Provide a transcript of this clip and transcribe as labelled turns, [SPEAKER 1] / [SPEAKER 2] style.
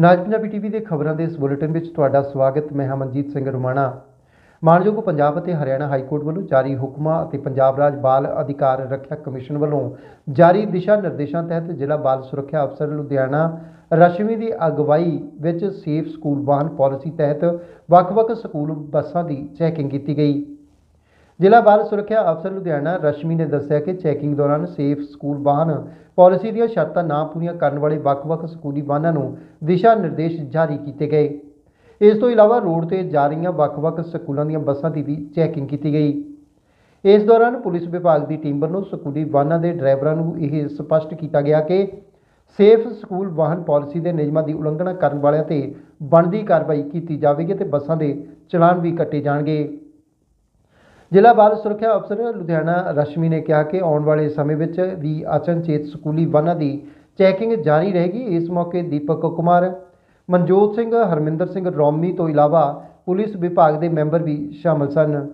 [SPEAKER 1] ਨਾਜ Punjabi TV ਦੇ ਖਬਰਾਂ ਦੇ ਇਸ ਬੁਲੇਟਿਨ ਵਿੱਚ ਤੁਹਾਡਾ ਸਵਾਗਤ। ਮੈਂ ਹਾਂ ਮਨਜੀਤ ਸਿੰਘ ਰੁਮਾਣਾ। ਮਾਨਯੋਗ ਪੰਜਾਬ ਅਤੇ ਹਰਿਆਣਾ ਹਾਈ ਕੋਰਟ ਵੱਲੋਂ ਜਾਰੀ ਹੁਕਮਾਂ ਅਤੇ ਪੰਜਾਬ ਰਾਜ ਬਾਲ ਅਧਿਕਾਰ ਰੱਖਿਆ ਕਮਿਸ਼ਨ ਵੱਲੋਂ ਜਾਰੀ ਦਿਸ਼ਾ ਨਿਰਦੇਸ਼ਾਂ ਤਹਿਤ ਜ਼ਿਲ੍ਹਾ ਬਾਲ ਸੁਰੱਖਿਆ ਅਫਸਰ ਲੁਧਿਆਣਾ ਰਸ਼ਮੀ ਦੀ ਅਗਵਾਈ ਵਿੱਚ ਸੇਫ ਸਕੂਲ ਵਾਹਨ ਪਾਲਿਸੀ ਤਹਿਤ ਵੱਖ-ਵੱਖ ਸਕੂਲ ਬੱਸਾਂ ਦੀ ਚੈਕਿੰਗ ਕੀਤੀ ਗਈ। ਜ਼ਿਲ੍ਹਾ ਬਾਲ ਸੁਰੱਖਿਆ ਅਫਸਰ ਲੁਧਿਆਣਾ ਰਸ਼ਮੀ ਨੇ ਦੱਸਿਆ ਕਿ ਚੈਕਿੰਗ ਦੌਰਾਨ ਸੇਫ ਸਕੂਲ ਵਾਹਨ ਪਾਲਿਸੀ ਦੀਆਂ ਸ਼ਰਤਾਂ ਨਾ ਪੂਰੀਆਂ ਕਰਨ ਵਾਲੇ ਵੱਖ-ਵੱਖ ਸਕੂਲੀ ਵਾਹਨਾਂ ਨੂੰ ਦਿਸ਼ਾ ਨਿਰਦੇਸ਼ ਜਾਰੀ ਕੀਤੇ ਗਏ। ਇਸ ਤੋਂ ਇਲਾਵਾ ਰੋਡ ਤੇ ਜਾ ਰਹੀਆਂ ਵੱਖ-ਵੱਖ ਸਕੂਲਾਂ ਦੀਆਂ ਬੱਸਾਂ ਦੀ ਵੀ ਚੈਕਿੰਗ ਕੀਤੀ ਗਈ। ਇਸ ਦੌਰਾਨ ਪੁਲਿਸ ਵਿਭਾਗ ਦੀ ਟੀਮ ਵੱਲੋਂ ਸਕੂਲੀ ਵਾਹਨਾਂ ਦੇ ਡਰਾਈਵਰਾਂ ਨੂੰ ਇਹ ਸਪਸ਼ਟ ਕੀਤਾ ਗਿਆ ਕਿ ਸੇਫ ਸਕੂਲ ਵਾਹਨ ਪਾਲਿਸੀ ਦੇ ਨਿਯਮਾਂ ਦੀ ਉਲੰਘਣਾ ਕਰਨ ਵਾਲਿਆਂ ਤੇ ਬਣਦੀ ਕਾਰਵਾਈ ਕੀਤੀ ਜਾਵੇਗੀ ਤੇ ਬੱਸਾਂ ਦੇ ਚਲਾਨ ਵੀ ਕੱਟੇ ਜਾਣਗੇ। ਜ਼ਿਲ੍ਹਾ ਬਾਲ ਸੁਰੱਖਿਆ ਅਫਸਰ ਲੁਧਿਆਣਾ ਰਸ਼ਮੀ ਨੇ ਕਿਹਾ ਕਿ ਆਉਣ ਵਾਲੇ ਸਮੇਂ ਵਿੱਚ ਵੀ ਅਚਨਚੇਤ ਸਕੂਲੀ ਵਾਹਨਾਂ ਦੀ ਚੈਕਿੰਗ ਜਾਰੀ ਰਹੇਗੀ। ਇਸ ਮੌਕੇ ਦੀਪਕ ਕੁਮਾਰ, ਮਨਜੋਤ ਸਿੰਘ, ਹਰਮਿੰਦਰ ਸਿੰਘ ਰੌਮੀ ਤੋਂ ਇਲਾਵਾ ਪੁਲਿਸ ਵਿਭਾਗ ਦੇ ਮੈਂਬਰ ਵੀ ਸ਼ਾਮਲ ਸਨ।